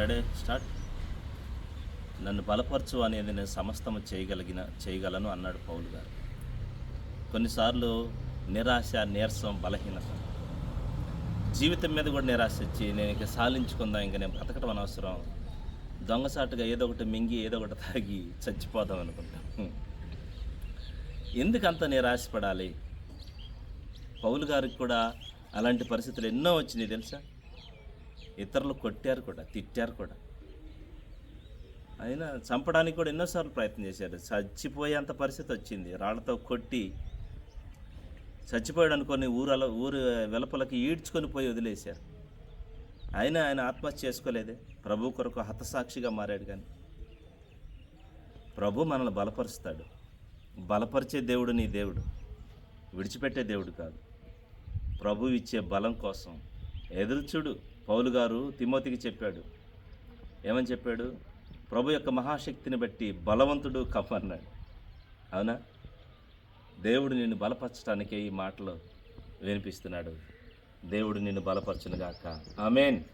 Ready start. నన్ను బలపరచు అనేది నేను సమస్తము చేయగలిగిన చేయగలను అన్నాడు పౌలు గారు. కొన్నిసార్లు నిరాశ నీరసం బలహీనత. జీవితం మీద కూడా నిరాశ వచ్చి నేను ఇక సాలించుకుందాం ఇంకా నేను బ్రతకడం అనవసరం. దొంగసాటుగా ఏదో ఒకటి మింగి ఏదో ఒకటి తాగి చచ్చిపోదాం అనుకుంటాం. ఎందుకంత నిరాశపడాలి పౌలు గారికి కూడా అలాంటి పరిస్థితులు ఎన్నో వచ్చినాయి తెలుసా? ఇతరులు కొట్టారు కూడా తిట్టారు కూడా. అయినా చంపడానికి కూడా ఎన్నోసార్లు ప్రయత్నం చేశారు. చచ్చిపోయేంత పరిస్థితి వచ్చింది. రాళ్ళతో కొట్టి చచ్చిపోయాడు అనుకొని ఊరల ఊరు వెలపలకి ఈడ్చుకొని పోయి వదిలేశారు. అయినా ఆయన ఆత్మహత్య చేసుకోలేదే. ప్రభు కొరకు హతసాక్షిగా మారాడు కానీ. ప్రభు మనల్ని బలపరుస్తాడు. బలపరిచే దేవుడు నీ దేవుడు. విడిచిపెట్టే దేవుడు కాదు. ప్రభు ఇచ్చే బలం కోసం. ఎదురు చూడు. పౌలు గారు తిమోతికి చెప్పాడు. ఏమని చెప్పాడు? ప్రభు యొక్క మహాశక్తిని బట్టి బలవంతుడు కమ్మన్నాడు. అవునా? దేవుడు నిన్ను బలపరచడానికే ఈ మాటలు వినిపిస్తున్నాడు. దేవుడు నిన్ను బలపరచునుగాక. ఆమెన్.